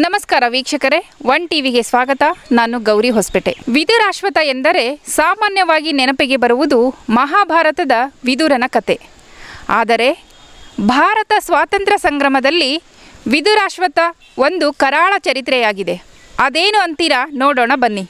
ನಮಸ್ಕಾರ ವೀಕ್ಷಕರೇ, ಒನ್ ಟಿವಿಗೆ ಸ್ವಾಗತ. ನಾನು ಗೌರಿ ಹೊಸಪೇಟೆ. ವಿದುರಾಶ್ವತ ಎಂದರೆ ಸಾಮಾನ್ಯವಾಗಿ ನೆನಪಿಗೆ ಬರುವುದು ಮಹಾಭಾರತದ ವಿದುರನ ಕತೆ. ಆದರೆ ಭಾರತ ಸ್ವಾತಂತ್ರ್ಯ ಸಂಗ್ರಾಮದಲ್ಲಿ ವಿದುರಾಶ್ವತ ಒಂದು ಕರಾಳ ಚರಿತ್ರೆಯಾಗಿದೆ. ಅದೇನು ಅಂತೀರಾ? ನೋಡೋಣ ಬನ್ನಿ.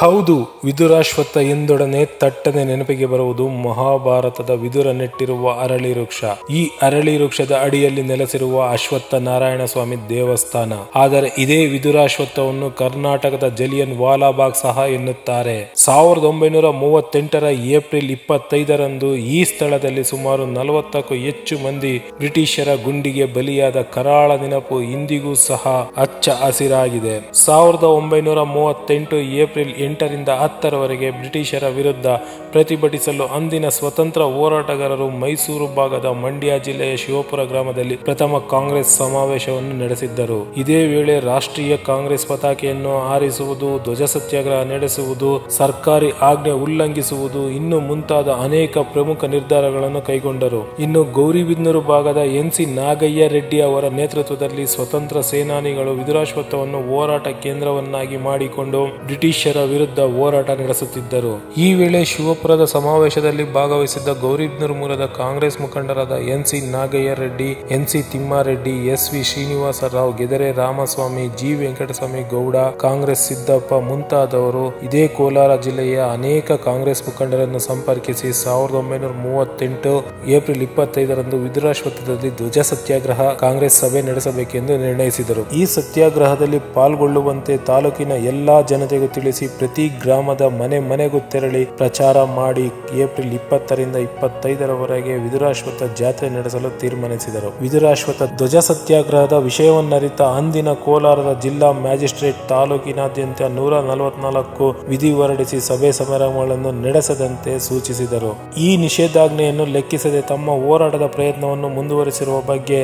ಹೌದು, ವಿದುರಾಶ್ವತ್ಥ ಎಂದೊಡನೆ ತಟ್ಟನೆ ನೆನಪಿಗೆ ಬರುವುದು ಮಹಾಭಾರತದ ವಿದುರ ನೆಟ್ಟಿರುವ ಅರಳಿ ವೃಕ್ಷ ಈ ಅರಳಿ ವೃಕ್ಷದ ಅಡಿಯಲ್ಲಿ ನೆಲೆಸಿರುವ ಅಶ್ವತ್ಥ ನಾರಾಯಣ ಸ್ವಾಮಿ ದೇವಸ್ಥಾನ. ಆದರೆ ಇದೇ ವಿದುರಾಶ್ವತ್ಥವನ್ನು ಕರ್ನಾಟಕದ ಜಲಿಯನ್ ವಾಲಾಬಾಗ್ ಸಹ ಎನ್ನುತ್ತಾರೆ. ಸಾವಿರದ ಒಂಬೈನೂರ ಮೂವತ್ತೆಂಟರ ಏಪ್ರಿಲ್ ಇಪ್ಪತ್ತೈದರಂದು ಈ ಸ್ಥಳದಲ್ಲಿ ಸುಮಾರು ನಲವತ್ತಕ್ಕೂ ಹೆಚ್ಚು ಮಂದಿ ಬ್ರಿಟಿಷರ ಗುಂಡಿಗೆ ಬಲಿಯಾದ ಕರಾಳ ನೆನಪು ಇಂದಿಗೂ ಸಹ ಅಚ್ಚ ಹಸಿರಾಗಿದೆ. ಸಾವಿರದ ಒಂಬೈನೂರ ಮೂವತ್ತೆಂಟು ಏಪ್ರಿಲ್ ಎಂಟರಿಂದ ಹತ್ತರವರೆಗೆ ಬ್ರಿಟಿಷರ ವಿರುದ್ಧ ಪ್ರತಿಭಟಿಸಲು ಅಂದಿನ ಸ್ವತಂತ್ರ ಹೋರಾಟಗಾರರು ಮೈಸೂರು ಭಾಗದ ಮಂಡ್ಯ ಜಿಲ್ಲೆಯ ಶಿವಪುರ ಗ್ರಾಮದಲ್ಲಿ ಪ್ರಥಮ ಕಾಂಗ್ರೆಸ್ ಸಮಾವೇಶವನ್ನು ನಡೆಸಿದ್ದರು. ಇದೇ ವೇಳೆ ರಾಷ್ಟ್ರೀಯ ಕಾಂಗ್ರೆಸ್ ಪತಾಕೆಯನ್ನು ಹಾರಿಸುವುದು ಧ್ವಜ ಸತ್ಯಾಗ್ರಹ ನಡೆಸುವುದು, ಸರ್ಕಾರಿ ಆಜ್ಞೆ ಉಲ್ಲಂಘಿಸುವುದು ಇನ್ನು ಮುಂತಾದ ಅನೇಕ ಪ್ರಮುಖ ನಿರ್ಧಾರಗಳನ್ನು ಕೈಗೊಂಡರು. ಇನ್ನು ಗೌರಿಬಿದನೂರು ಭಾಗದ ಎನ್ ಸಿ ನಾಗಯ್ಯ ರೆಡ್ಡಿ ಅವರ ನೇತೃತ್ವದಲ್ಲಿ ಸ್ವತಂತ್ರ ಸೇನಾನಿಗಳು ವಿದುರಾಶ್ವತ್ಥವನ್ನು ಹೋರಾಟ ಕೇಂದ್ರವನ್ನಾಗಿ ಮಾಡಿಕೊಂಡು ಬ್ರಿಟಿಷರ ವಿರುದ್ಧ ಹೋರಾಟ ನಡೆಸುತ್ತಿದ್ದರು. ಈ ವೇಳೆ ಶಿವಪುರದ ಸಮಾವೇಶದಲ್ಲಿ ಭಾಗವಹಿಸಿದ್ದ ಗೌರಿಬ್ನೂರು ಮೂಲದ ಕಾಂಗ್ರೆಸ್ ಮುಖಂಡರಾದ N C Nagaiah Reddy N C Thimmareddy, S V Srinivasa Rao Gedare Ramaswamy, G Venkataswamy Gowda, Congress Siddappa ಮುಂತಾದವರು ಇದೇ ಕೋಲಾರ ಜಿಲ್ಲೆಯ ಅನೇಕ ಕಾಂಗ್ರೆಸ್ ಮುಖಂಡರನ್ನು ಸಂಪರ್ಕಿಸಿ ಸಾವಿರದ ಒಂಬೈನೂರ ಮೂವತ್ತೆಂಟು ಏಪ್ರಿಲ್ ಇಪ್ಪತ್ತೈದರಂದು ವಿದುರಾಶ್ವತ್ಥದಲ್ಲಿ ಧ್ವಜ ಸತ್ಯಾಗ್ರಹ ಕಾಂಗ್ರೆಸ್ ಸಭೆ ನಡೆಸಬೇಕೆಂದು ನಿರ್ಣಯಿಸಿದರು. ಈ ಸತ್ಯಾಗ್ರಹದಲ್ಲಿ ಪಾಲ್ಗೊಳ್ಳುವಂತೆ ತಾಲೂಕಿನ ಎಲ್ಲಾ ಜನತೆಗೂ ತಿಳಿಸಿ ಪ್ರತಿ ಗ್ರಾಮದ ಮನೆ ಮನೆಗೂ ತೆರಳಿ ಪ್ರಚಾರ ಮಾಡಿ ಏಪ್ರಿಲ್ ಇಪ್ಪತ್ತರಿಂದ ಇಪ್ಪತ್ತೈದರವರೆಗೆ ವಿದುರಾಶ್ವತ ಜಾತ್ರೆ ನಡೆಸಲು ತೀರ್ಮಾನಿಸಿದರು. ವಿದುರಾಶ್ವತ ಧ್ವಜ ಸತ್ಯಾಗ್ರಹದ ವಿಷಯವನ್ನರಿತ ಅಂದಿನ ಕೋಲಾರದ ಜಿಲ್ಲಾ ಮ್ಯಾಜಿಸ್ಟ್ರೇಟ್ ತಾಲೂಕಿನಾದ್ಯಂತ ನೂರ ನಲವತ್ನಾಲ್ಕು ವಿಧಿ ಹೊರಡಿಸಿ ಸಭೆ ಸಮಾರಂಭಗಳನ್ನು ನಡೆಸದಂತೆ ಸೂಚಿಸಿದರು. ಈ ನಿಷೇಧಾಜ್ಞೆಯನ್ನು ಲೆಕ್ಕಿಸದೆ ತಮ್ಮ ಹೋರಾಟದ ಪ್ರಯತ್ನವನ್ನು ಮುಂದುವರಿಸಿರುವ ಬಗ್ಗೆ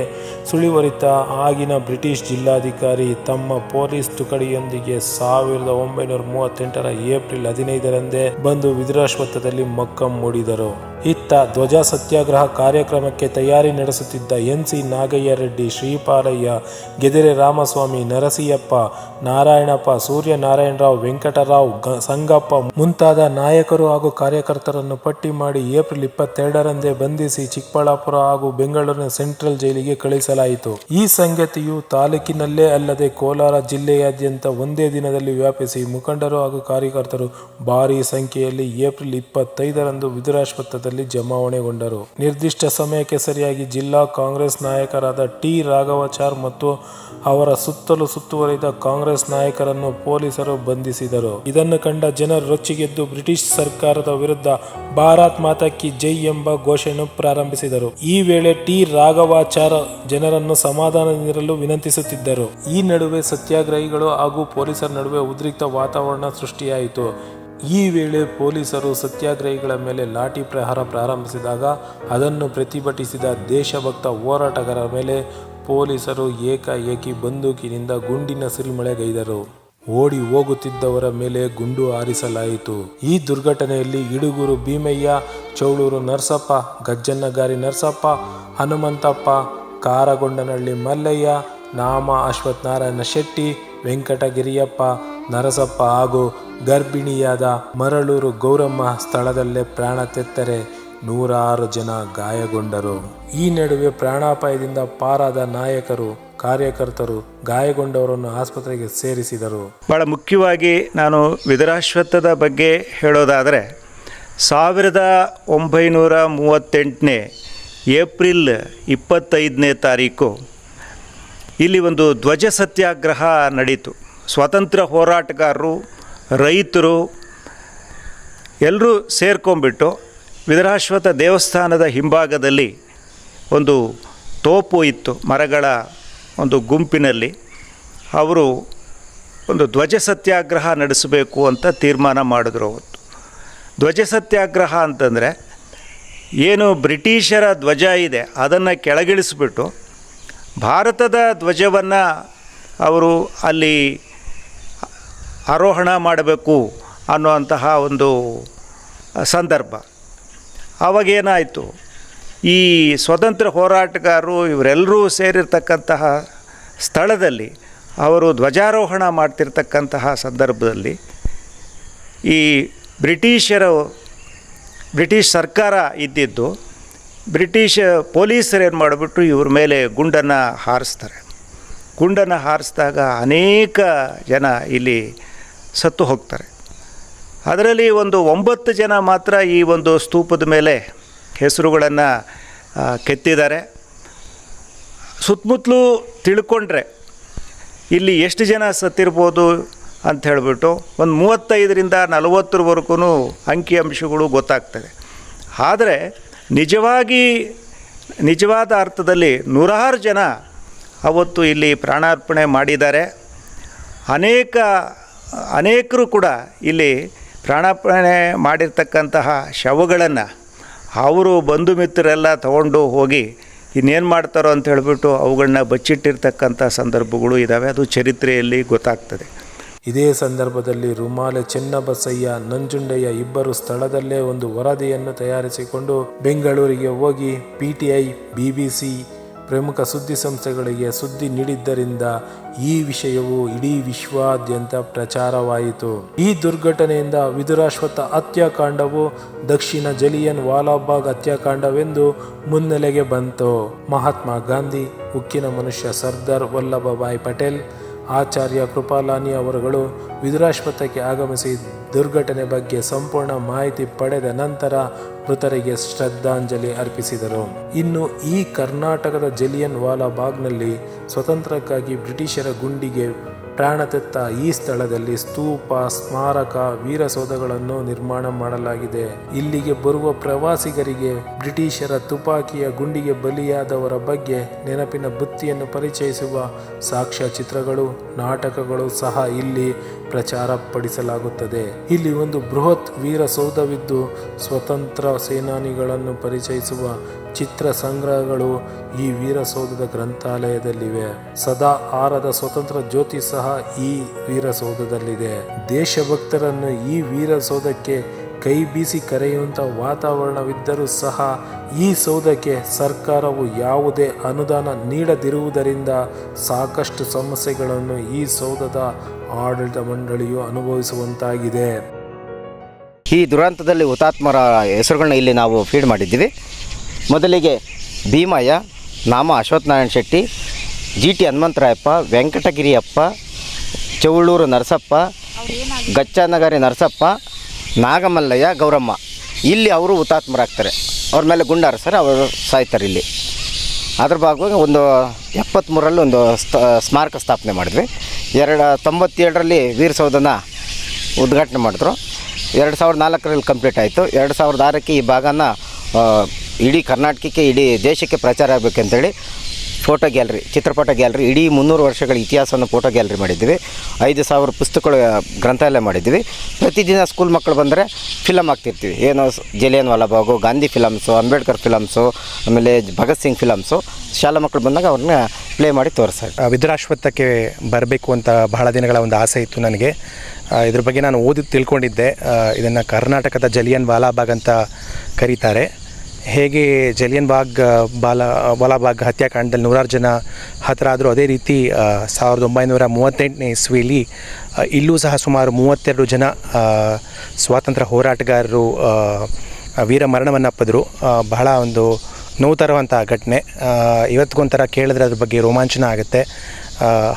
ಸುಳಿವರಿತ ಆಗಿನ ಬ್ರಿಟಿಷ್ ಜಿಲ್ಲಾಧಿಕಾರಿ ತಮ್ಮ ಪೊಲೀಸ್ ತುಕಡಿಯೊಂದಿಗೆ ಸಾವಿರದ ಒಂಬೈನೂರ ಮೂವತ್ತೆಂಟರ ಏಪ್ರಿಲ್ ಹದಿನೈದರಂದೇ ಬಂದು ವಿದುರಾಶ್ವತ್ಥದಲ್ಲಿ ಮೊಕ್ಕಂ ಮೂಡಿದರು. ಇತ್ತ ಧ್ವಜ ಸತ್ಯಾಗ್ರಹ ಕಾರ್ಯಕ್ರಮಕ್ಕೆ ತಯಾರಿ ನಡೆಸುತ್ತಿದ್ದ ಎನ್ ಸಿ ನಾಗಯ್ಯ ರೆಡ್ಡಿ ಶ್ರೀಪಾಲಯ್ಯ, ಗೆದರೆ ರಾಮಸ್ವಾಮಿ ನರಸಿಯಪ್ಪ ನಾರಾಯಣಪ್ಪ, ಸೂರ್ಯನಾರಾಯಣರಾವ್, ವೆಂಕಟರಾವ್ ಸಂಗಪ್ಪ ಮುಂತಾದ ನಾಯಕರು ಹಾಗೂ ಕಾರ್ಯಕರ್ತರನ್ನು ಪಟ್ಟಿ ಮಾಡಿ ಏಪ್ರಿಲ್ ಇಪ್ಪತ್ತೆರಡರಂದೇ ಬಂಧಿಸಿ ಚಿಕ್ಕಬಳ್ಳಾಪುರ ಹಾಗೂ ಬೆಂಗಳೂರಿನ ಸೆಂಟ್ರಲ್ ಜೈಲಿಗೆ ಕಳುಹಿಸಲಾಯಿತು. ಈ ಸಂಗತಿಯು ತಾಲೂಕಿನಲ್ಲೇ ಅಲ್ಲದೆ ಕೋಲಾರ ಜಿಲ್ಲೆಯಾದ್ಯಂತ ಒಂದೇ ದಿನದಲ್ಲಿ ವ್ಯಾಪಿಸಿ ಮುಖಂಡರು ಹಾಗೂ ಕಾರ್ಯಕರ್ತರು ಭಾರೀ ಸಂಖ್ಯೆಯಲ್ಲಿ ಏಪ್ರಿಲ್ ಇಪ್ಪತ್ತೈದರಂದು ವಿದುರಾಶ್ವತ್ಥದಲ್ಲಿ ಜಮಾವಣೆಗೊಂಡರು. ನಿರ್ದಿಷ್ಟ ಸಮಯಕ್ಕೆ ಸರಿಯಾಗಿ ಜಿಲ್ಲಾ ಕಾಂಗ್ರೆಸ್ ನಾಯಕರಾದ ಟಿ. ರಾಘವಾಚಾರ್ ಮತ್ತು ಅವರ ಸುತ್ತಲೂ ಸುತ್ತುವರಿದ ಕಾಂಗ್ರೆಸ್ ನಾಯಕರನ್ನು ಪೊಲೀಸರು ಬಂಧಿಸಿದರು. ಇದನ್ನು ಕಂಡ ಜನರು ರೊಚ್ಚಿಗೆದ್ದು ಬ್ರಿಟಿಷ್ ಸರ್ಕಾರದ ವಿರುದ್ಧ ಭಾರತ್ ಮಾತಾ ಕಿ ಜೈ ಎಂಬ ಘೋಷಣೆ ಪ್ರಾರಂಭಿಸಿದರು. ಈ ವೇಳೆ ಟಿ. ರಾಘವಾಚಾರ ಜನರನ್ನು ನೀಡಲು ವಿನಂತಿಸುತ್ತಿದ್ದರು. ಈ ನಡುವೆ ಸತ್ಯಾಗ್ರಹಿಗಳು ಹಾಗೂ ಪೊಲೀಸರ ನಡುವೆ ಉದ್ರಿಕ್ತ ವಾತಾವರಣ ಸೃಷ್ಟಿಯಾಯಿತು. ಈ ವೇಳೆ ಪೊಲೀಸರು ಸತ್ಯಾಗ್ರಹಿಗಳ ಮೇಲೆ ಲಾಠಿ ಪ್ರಹಾರ ಪ್ರಾರಂಭಿಸಿದಾಗ ಅದನ್ನು ಪ್ರತಿಭಟಿಸಿದ ದೇಶಭಕ್ತ ಹೋರಾಟಗಾರರ ಮೇಲೆ ಪೊಲೀಸರು ಏಕಾಏಕಿ ಬಂದೂಕಿನಿಂದ ಗುಂಡಿನ ಸಿರಿಮಳೆಗೈದರು. ಓಡಿ ಹೋಗುತ್ತಿದ್ದವರ ಮೇಲೆ ಗುಂಡು ಹಾರಿಸಲಾಯಿತು. ಈ ದುರ್ಘಟನೆಯಲ್ಲಿ ಇಡುಗೂರು ಭೀಮಯ್ಯ, ಚೌಳೂರು ನರಸಪ್ಪ ಗಜ್ಜನ್ನಗಾರಿ ನರಸಪ್ಪ, ಹನುಮಂತಪ್ಪ, ಕಾರಗೊಂಡನಹಳ್ಳಿ ಮಲ್ಲಯ್ಯ, ನಾಮ ಅಶ್ವಥ್ ನಾರಾಯಣ ಶೆಟ್ಟಿ, ವೆಂಕಟಗಿರಿಯಪ್ಪ, ನರಸಪ್ಪ ಹಾಗೂ ಗರ್ಭಿಣಿಯಾದ ಮರಳೂರು ಗೌರಮ್ಮ ಸ್ಥಳದಲ್ಲೇ ಪ್ರಾಣ ತೆತ್ತರೆ ನೂರಾರು ಜನ ಗಾಯಗೊಂಡರು. ಈ ನಡುವೆ ಪ್ರಾಣಾಪಾಯದಿಂದ ಪಾರಾದ ನಾಯಕರು, ಕಾರ್ಯಕರ್ತರು ಗಾಯಗೊಂಡವರನ್ನು ಆಸ್ಪತ್ರೆಗೆ ಸೇರಿಸಿದರು. ಬಹಳ ಮುಖ್ಯವಾಗಿ ನಾನು ವಿದುರಾಶ್ವತ್ಥದ ಬಗ್ಗೆ ಹೇಳೋದಾದರೆ, ಸಾವಿರದ ಒಂಬೈನೂರ ಮೂವತ್ತೆಂಟನೇ ಏಪ್ರಿಲ್ ಇಪ್ಪತ್ತೈದನೇ ತಾರೀಕು ಇಲ್ಲಿ ಒಂದು ಧ್ವಜ ಸತ್ಯಾಗ್ರಹ ನಡೀತು. ಸ್ವತಂತ್ರ ಹೋರಾಟಗಾರರು ರೈತರು ಎಲ್ಲರೂ ಸೇರ್ಕೊಂಬಿಟ್ಟು ವಿದರಾಶ್ವತ ದೇವಸ್ಥಾನದ ಹಿಂಭಾಗದಲ್ಲಿ ಒಂದು ತೋಪು ಇತ್ತು, ಮರಗಳ ಒಂದು ಗುಂಪಿನಲ್ಲಿ. ಅವರು ಒಂದು ಧ್ವಜ ಸತ್ಯಾಗ್ರಹ ನಡೆಸಬೇಕು ಅಂತ ತೀರ್ಮಾನ ಮಾಡಿದ್ರು ಅವತ್ತು. ಧ್ವಜ ಸತ್ಯಾಗ್ರಹ ಅಂತಂದರೆ ಏನು ಬ್ರಿಟಿಷರ ಧ್ವಜ ಇದೆ, ಅದನ್ನು ಕೆಳಗಿಳಿಸ್ಬಿಟ್ಟು ಭಾರತದ ಧ್ವಜವನ್ನು ಅವರು ಅಲ್ಲಿ ಆರೋಹಣ ಮಾಡಬೇಕು ಅನ್ನುವಂತಹ ಒಂದು ಸಂದರ್ಭ. ಆವಾಗೇನಾಯಿತು ಈ ಸ್ವತಂತ್ರ ಹೋರಾಟಗಾರರು ಇವರೆಲ್ಲರೂ ಸೇರಿರ್ತಕ್ಕಂತಹ ಸ್ಥಳದಲ್ಲಿ ಅವರು ಧ್ವಜಾರೋಹಣ ಮಾಡ್ತಿರ್ತಕ್ಕಂತಹ ಸಂದರ್ಭದಲ್ಲಿ ಈ ಬ್ರಿಟಿಷರು, ಬ್ರಿಟಿಷ್ ಸರ್ಕಾರ ಇದ್ದಿದ್ದು ಬ್ರಿಟಿಷ್ ಪೊಲೀಸರು ಏನು ಮಾಡಿಬಿಟ್ಟು ಇವ್ರ ಮೇಲೆ ಗುಂಡನ್ನು ಹಾರಿಸ್ತಾರೆ. ಗುಂಡನ್ನು ಹಾರಿಸಿದಾಗ ಅನೇಕ ಜನ ಇಲ್ಲಿ ಸತ್ತು ಹೋಗ್ತಾರೆ. ಅದರಲ್ಲಿ ಒಂದು ಒಂಬತ್ತು ಜನ ಮಾತ್ರ ಈ ಒಂದು ಸ್ತೂಪದ ಮೇಲೆ ಹೆಸರುಗಳನ್ನು ಕೆತ್ತಿದ್ದಾರೆ. ಸುತ್ತಮುತ್ತಲೂ ತಿಳ್ಕೊಂಡ್ರೆ ಇಲ್ಲಿ ಎಷ್ಟು ಜನ ಸತ್ತಿರ್ಬೋದು ಅಂತ ಹೇಳಿಬಿಟ್ಟು ಒಂದು ಮೂವತ್ತೈದರಿಂದ ನಲವತ್ತರವರೆಗೂ ಅಂಕಿಅಂಶಗಳು ಗೊತ್ತಾಗ್ತದೆ. ಆದರೆ ನಿಜವಾಗಿ, ನಿಜವಾದ ಅರ್ಥದಲ್ಲಿ ನೂರಾರು ಜನ ಅವತ್ತು ಇಲ್ಲಿ ಪ್ರಾಣಾರ್ಪಣೆ ಮಾಡಿದ್ದಾರೆ. ಅನೇಕ ಅನೇಕರು ಕೂಡ ಇಲ್ಲಿ ಪ್ರಾಣಾರ್ಪಣೆ ಮಾಡಿರ್ತಕ್ಕಂತಹ ಶವಗಳನ್ನು ಅವರು ಬಂಧು ಮಿತ್ರರೆಲ್ಲ ತಗೊಂಡು ಹೋಗಿ ಇನ್ನೇನು ಮಾಡ್ತಾರೋ ಅಂತ ಹೇಳಿಬಿಟ್ಟು ಅವುಗಳನ್ನ ಬಚ್ಚಿಟ್ಟಿರ್ತಕ್ಕಂಥ ಸಂದರ್ಭಗಳು ಇದ್ದಾವೆ ಅದು ಚರಿತ್ರೆಯಲ್ಲಿ ಗೊತ್ತಾಗ್ತದೆ. ಇದೇ ಸಂದರ್ಭದಲ್ಲಿ ರುಮಾಲೆ ಚೆನ್ನಬಸಯ್ಯ, ನಂಜುಂಡಯ್ಯ ಇಬ್ಬರು ಸ್ಥಳದಲ್ಲೇ ಒಂದು ವರದಿಯನ್ನು ತಯಾರಿಸಿಕೊಂಡು ಬೆಂಗಳೂರಿಗೆ ಹೋಗಿ P T I B B BBC ಪ್ರಮುಖ ಸುದ್ದಿ ಸಂಸ್ಥೆಗಳಿಗೆ ಸುದ್ದಿ ನೀಡಿದ್ದರಿಂದ ಈ ವಿಷಯವು ಇಡೀ ವಿಶ್ವಾದ್ಯಂತ ಪ್ರಚಾರವಾಯಿತು. ಈ ದುರ್ಘಟನೆಯಿಂದ ವಿದುರಾಶ್ವತ್ಥ ಹತ್ಯಾಕಾಂಡವು ದಕ್ಷಿಣ ಜಲಿಯನ್ ವಾಲಾಬಾಗ್ ಹತ್ಯಾಕಾಂಡವೆಂದು ಮುನ್ನೆಲೆಗೆ ಬಂತು. ಮಹಾತ್ಮ ಗಾಂಧಿ, ಉಕ್ಕಿನ ಮನುಷ್ಯ ಸರ್ದಾರ್ ವಲ್ಲಭಭಾಯ್ ಪಟೇಲ್, ಆಚಾರ್ಯ ಕೃಪಾಲಾನಿ ಅವರುಗಳು ವಿದುರಾಶ್ವತ್ಥಕ್ಕೆ ಆಗಮಿಸಿ ದುರ್ಘಟನೆ ಬಗ್ಗೆ ಸಂಪೂರ್ಣ ಮಾಹಿತಿ ಪಡೆದ ನಂತರ ಮೃತರಿಗೆ ಶ್ರದ್ಧಾಂಜಲಿ ಅರ್ಪಿಸಿದರು. ಇನ್ನು ಈ ಕರ್ನಾಟಕದ ಜಲಿಯನ್ ವಾಲಾಬಾಗ್ನಲ್ಲಿ ಸ್ವತಂತ್ರಕ್ಕಾಗಿ ಬ್ರಿಟಿಷರ ಗುಂಡಿಗೆ ಪ್ರಾಣ ತೆತ್ತ ಈ ಸ್ಥಳದಲ್ಲಿ ಸ್ತೂಪ, ಸ್ಮಾರಕ, ವೀರಸೌಧಗಳನ್ನು ನಿರ್ಮಾಣ ಮಾಡಲಾಗಿದೆ. ಇಲ್ಲಿಗೆ ಬರುವ ಪ್ರವಾಸಿಗರಿಗೆ ಬ್ರಿಟಿಷರ ತುಪಾಕಿಯ ಗುಂಡಿಗೆ ಬಲಿಯಾದವರ ಬಗ್ಗೆ ನೆನಪಿನ ಬುತ್ತಿಯನ್ನು ಪರಿಚಯಿಸುವ ಸಾಕ್ಷ್ಯ ಚಿತ್ರಗಳು ನಾಟಕಗಳು ಸಹ ಇಲ್ಲಿ ಪ್ರಚಾರ ಪಡಿಸಲಾಗುತ್ತದೆ ಇಲ್ಲಿ ಒಂದು ಬೃಹತ್ ವೀರಸೌಧವಿದ್ದು, ಸ್ವತಂತ್ರ ಸೇನಾನಿಗಳನ್ನು ಪರಿಚಯಿಸುವ ಚಿತ್ರ ಸಂಗ್ರಹಗಳು ಈ ವೀರಸೌಧದ ಗ್ರಂಥಾಲಯದಲ್ಲಿವೆ. ಸದಾ ಆರದ ಸ್ವತಂತ್ರ ಜ್ಯೋತಿ ಸಹ ಈ ವೀರಸೌಧದಲ್ಲಿದೆ. ದೇಶಭಕ್ತರನ್ನು ಈ ವೀರಸೌಧಕ್ಕೆ ಕೈ ಬೀಸಿ ಕರೆಯುವಂಥ ವಾತಾವರಣವಿದ್ದರೂ ಸಹ ಈ ಸೌಧಕ್ಕೆ ಸರ್ಕಾರವು ಯಾವುದೇ ಅನುದಾನ ನೀಡದಿರುವುದರಿಂದ ಸಾಕಷ್ಟು ಸಮಸ್ಯೆಗಳನ್ನು ಈ ಸೌಧದ ಆಡಳಿತ ಮಂಡಳಿಯು ಅನುಭವಿಸುವಂತಾಗಿದೆ. ಈ ದುರಂತದಲ್ಲಿ ಹುತಾತ್ಮರ ಹೆಸರುಗಳನ್ನ ಇಲ್ಲಿ ನಾವು ಫೀಡ್ ಮಾಡಿದ್ದೀವಿ. ಮೊದಲಿಗೆ ಭೀಮಯ್ಯ, ನಾಮ ಅಶ್ವತ್ಥನಾರಾಯಣ ಶೆಟ್ಟಿ, ಜಿ ಟಿ ಹನುಮಂತರಾಯಪ್ಪ, ವೆಂಕಟಗಿರಿಯಪ್ಪ, ಚೌಳೂರು ನರಸಪ್ಪ, ಗಚ್ಚನಗರಿ ನರಸಪ್ಪ, ನಾಗಮಲ್ಲಯ್ಯ, ಗೌರಮ್ಮ. ಇಲ್ಲಿ ಅವರು ಹುತಾತ್ಮರಾಗ್ತಾರೆ. ಅವ್ರ ಮೇಲೆ ಗುಂಡಾರಿಸ್ತಾರೆ ಅವರು ಸಾಯ್ತಾರೆ ಇಲ್ಲಿ. ಅದ್ರ ಭಾಗವಾಗಿ ಒಂದು ಎಪ್ಪತ್ತ್ಮೂರರಲ್ಲಿ ಒಂದು ಸ್ಥ, ಸ್ಮಾರಕ ಸ್ಥಾಪನೆ ಮಾಡಿದ್ವಿ. ಎರಡು, ತೊಂಬತ್ತೇಳರಲ್ಲಿ ವೀರಸೌಧನ ಉದ್ಘಾಟನೆ ಮಾಡಿದ್ರು. ಎರಡು ಸಾವಿರದ ನಾಲ್ಕರಲ್ಲಿ ಕಂಪ್ಲೀಟ್ ಆಯಿತು. ಎರಡು ಸಾವಿರದ ಆರಕ್ಕೆ ಈ ಭಾಗನ ಇಡೀ ಕರ್ನಾಟಕಕ್ಕೆ, ಇಡೀ ದೇಶಕ್ಕೆ ಪ್ರಚಾರ ಆಗಬೇಕಂತೇಳಿ ಫೋಟೋ ಗ್ಯಾಲರಿ, ಚಿತ್ರಪಟ ಗ್ಯಾಲರಿ, ಇಡೀ ಮುನ್ನೂರು ವರ್ಷಗಳ ಇತಿಹಾಸವನ್ನು ಫೋಟೋ ಗ್ಯಾಲರಿ ಮಾಡಿದ್ದೀವಿ. ಐದು ಸಾವಿರ ಪುಸ್ತಕಗಳು ಗ್ರಂಥಾಲಯ ಮಾಡಿದ್ದೀವಿ. ಪ್ರತಿದಿನ ಸ್ಕೂಲ್ ಮಕ್ಕಳು ಬಂದರೆ ಫಿಲಮ್ ಆಗ್ತಿರ್ತೀವಿ ಏನೋ ಜಲಿಯನ್ ವಾಲಾಬಾಗು ಗಾಂಧಿ ಫಿಲಮ್ಸು, ಅಂಬೇಡ್ಕರ್ ಫಿಲಮ್ಸು, ಆಮೇಲೆ ಭಗತ್ ಸಿಂಗ್ ಫಿಲಮ್ಸು, ಶಾಲಾ ಮಕ್ಕಳು ಬಂದಾಗ ಅವ್ರನ್ನ ಪ್ಲೇ ಮಾಡಿ ತೋರಿಸ್ತಾರೆ. ವಿದ್ರಾಶ್ವತ್ಥಕ್ಕೆ ಬರಬೇಕು ಅಂತ ಬಹಳ ದಿನಗಳ ಒಂದು ಆಸೆ ಇತ್ತು ನನಗೆ. ಇದ್ರ ಬಗ್ಗೆ ನಾನು ಓದಿ, ತಿಳ್ಕೊಂಡಿದ್ದೆ. ಇದನ್ನು ಕರ್ನಾಟಕದ ಜಲಿಯನ್ ವಾಲಾಬಾಗ್ ಅಂತ ಕರೀತಾರೆ. ಹೇಗೆ ಜಲಿಯನ್ ಬಾಗ್ ಬಾಲ ಬಾಲಾಬಾಗ್ ಹತ್ಯಾಕಾಂಡದಲ್ಲಿ ನೂರಾರು ಜನ ಹತರಾದರೂ ಅದೇ ರೀತಿ ಸಾವಿರದ ಒಂಬೈನೂರ ಮೂವತ್ತೆಂಟನೇ ಇಸ್ವಿಯಲ್ಲಿ ಇಲ್ಲೂ ಸಹ ಸುಮಾರು ಮೂವತ್ತೆರಡು ಜನ ಸ್ವಾತಂತ್ರ್ಯ ಹೋರಾಟಗಾರರು ವೀರ ಮರಣವನ್ನಪ್ಪಿದ್ರು ಬಹಳ ಒಂದು ನೋವು ತರುವಂಥ ಘಟನೆ. ಇವತ್ತಿಗೊಂಥರ ಕೇಳಿದ್ರೆ ಅದ್ರ ಬಗ್ಗೆ ರೋಮಾಂಚನ ಆಗುತ್ತೆ.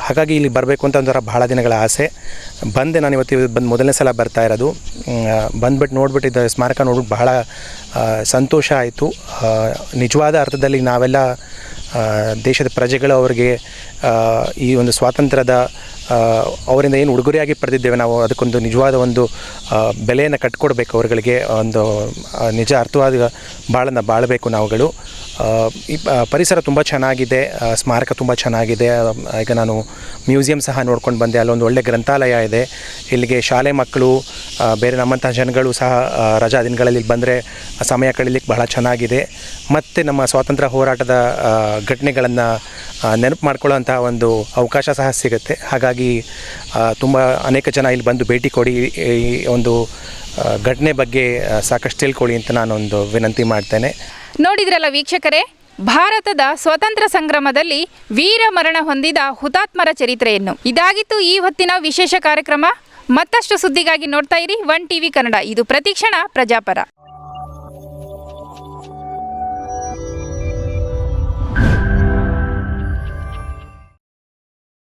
ಹಾಗಾಗಿ ಇಲ್ಲಿ ಬರಬೇಕು ಅಂತ ಒಂಥರ ಭಾಳ ದಿನಗಳ ಆಸೆ. ಬಂದೆ ನಾನು ಇವತ್ತು ಬಂದು ಮೊದಲನೇ ಸಲ ಬರ್ತಾ ಇರೋದು. ಬಂದ್ಬಿಟ್ಟು ನೋಡ್ಬಿಟ್ಟಿದ್ದ ಸ್ಮಾರಕ ನೋಡ್ಬಿಟ್ಟು ಬಹಳ ಸಂತೋಷ ಆಯಿತು. ನಿಜವಾದ ಅರ್ಥದಲ್ಲಿ ನಾವೆಲ್ಲ ದೇಶದ ಪ್ರಜೆಗಳು ಅವರಿಗೆ ಈ ಒಂದು ಸ್ವಾತಂತ್ರ್ಯದ ಅವರಿಂದ ಏನು ಉಡುಗೊರೆಯಾಗಿ ಪಡೆದಿದ್ದೇವೆ ನಾವು, ಅದಕ್ಕೊಂದು ನಿಜವಾದ ಒಂದು ಬೆಲೆಯನ್ನು ಕಟ್ಕೊಡ್ಬೇಕು ಅವರುಗಳಿಗೆ ಒಂದು ನಿಜ ಅರ್ಥವಾದ ಬಾಳನ್ನು ಬಾಳಬೇಕು ನಾವುಗಳು. ಈ ಪರಿಸರ ತುಂಬ ಚೆನ್ನಾಗಿದೆ ಸ್ಮಾರಕ ತುಂಬ ಚೆನ್ನಾಗಿದೆ ಈಗ ನಾನು ಮ್ಯೂಸಿಯಂ ಸಹ ನೋಡ್ಕೊಂಡು ಬಂದೆ ಅಲ್ಲೊಂದು ಒಳ್ಳೆ ಗ್ರಂಥಾಲಯ ಇದೆ. ಇಲ್ಲಿಗೆ ಶಾಲೆ ಮಕ್ಕಳು ಬೇರೆ ನಮ್ಮಂಥ ಜನಗಳು ಸಹ ರಜಾ ದಿನಗಳಲ್ಲಿ ಬಂದರೆ ಸಮಯ ಕಳೀಲಿಕ್ಕೆ ಬಹಳ ಚೆನ್ನಾಗಿದೆ. ಮತ್ತು ನಮ್ಮ ಸ್ವಾತಂತ್ರ್ಯ ಹೋರಾಟದ ಘಟನೆಗಳನ್ನು ನೆನಪು ಮಾಡ್ಕೊಳ್ಳೋಂತಹ ಒಂದು ಅವಕಾಶ ಸಹ ಸಿಗುತ್ತೆ. ಹಾಗಾಗಿ ತುಂಬ ಅನೇಕ ಜನ ಇಲ್ಲಿ ಬಂದು ಭೇಟಿ ಕೊಡಿ, ಈ- ಒಂದು ಘಟನೆ ಬಗ್ಗೆ ಸಾಕಷ್ಟು ತಿಳ್ಕೊಳ್ಳಿ ಅಂತ ನಾನೊಂದು ವಿನಂತಿ ಮಾಡ್ತೇನೆ. ನೋಡಿದ್ರಲ್ಲ ವೀಕ್ಷಕರೇ, ಭಾರತದ ಸ್ವತಂತ್ರ ಸಂಗ್ರಾಮದಲ್ಲಿ ವೀರ ಮರಣ ಹೊಂದಿದ ಹುತಾತ್ಮರ ಚರಿತ್ರೆಯನ್ನು. ಇದಾಗಿತ್ತು ಈ ಹೊತ್ತಿನ ವಿಶೇಷ ಕಾರ್ಯಕ್ರಮ. ಮತ್ತಷ್ಟು ಸುದ್ದಿಗಾಗಿ ನೋಡ್ತಾ ಇರಿ ಒನ್ ಟಿವಿ ಕನ್ನಡ. ಇದು ಪ್ರತಿಕ್ಷಣ ಪ್ರಜಾಪರ.